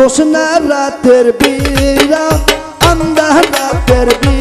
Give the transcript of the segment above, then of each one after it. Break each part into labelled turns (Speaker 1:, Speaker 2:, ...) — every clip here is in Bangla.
Speaker 1: হোসনা রাতের বীরা আন্দা রাতের বীরা।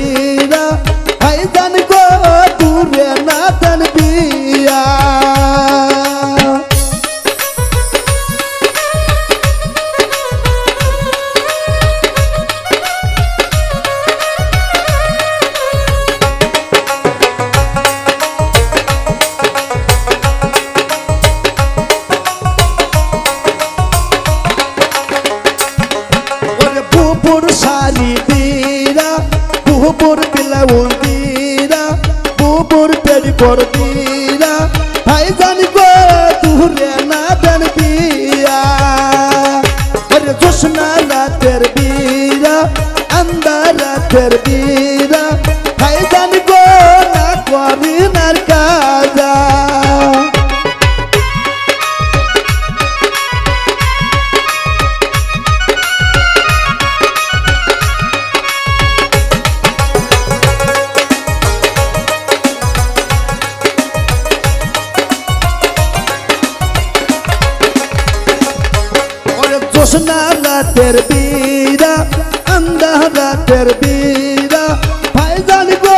Speaker 1: শাড়ি দিরা বুবুর বিলাউল দিরা বুবুর পেরি কর দিরা। ভাইজান গো দূরে না দেন বিয়া ওরে জোসনা রাতের বীরা আন্দা রাতের বীরা। জোসনা রাতের বীরা আন্দা রাতের বীরা, ভাইজান গো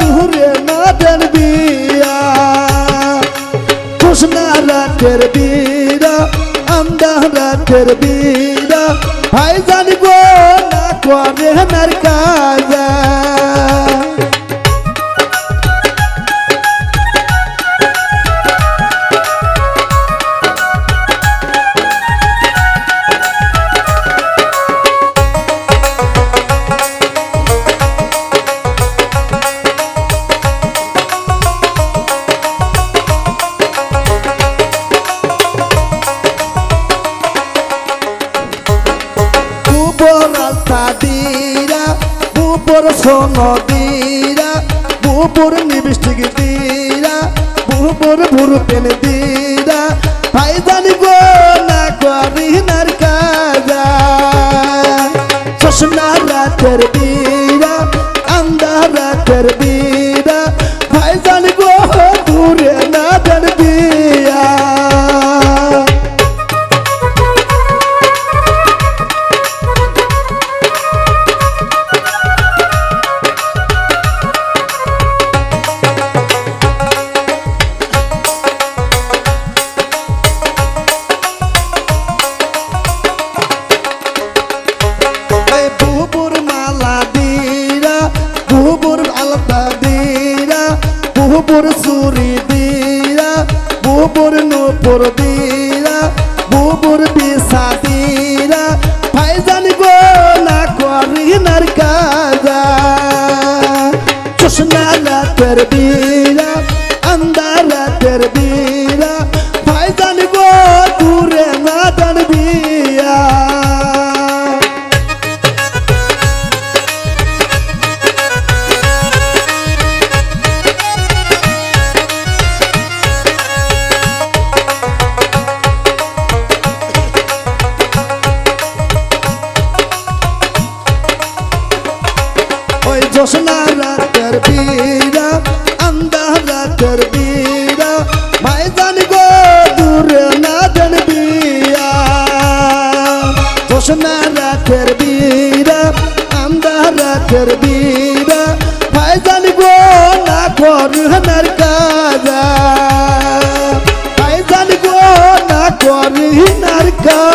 Speaker 1: দূরে না দেন বিয়া জোসনা রাতের বীরা আন্দা রাতের বীরা, ভাইজান গো না করে নার কাজা। সাদিরা সোন সোনদিরা বুপুর নিবিষ্টিক দিরা বুপুর ভুর পেন দিরা ভাই জানি গো না করি নার কাজা, চশমা রাতের বীরা বুবুর নূপুর দিরা বুবুর বিসা দিরা। ভাইজান গো, না করি নার কাজা চশমা রাতের বীরা আন্দা ওই জোসনা রাতের বীরা আন্দা রাতের বীরা ভাই জানি গো, দূরে না দেন বিয়া। জোসনা রাতের বীরা আন্দা রাতের বীরা ভাই জানি গো, না করুনার কাজা। ভাই জানি গো, না করুনার কাজা।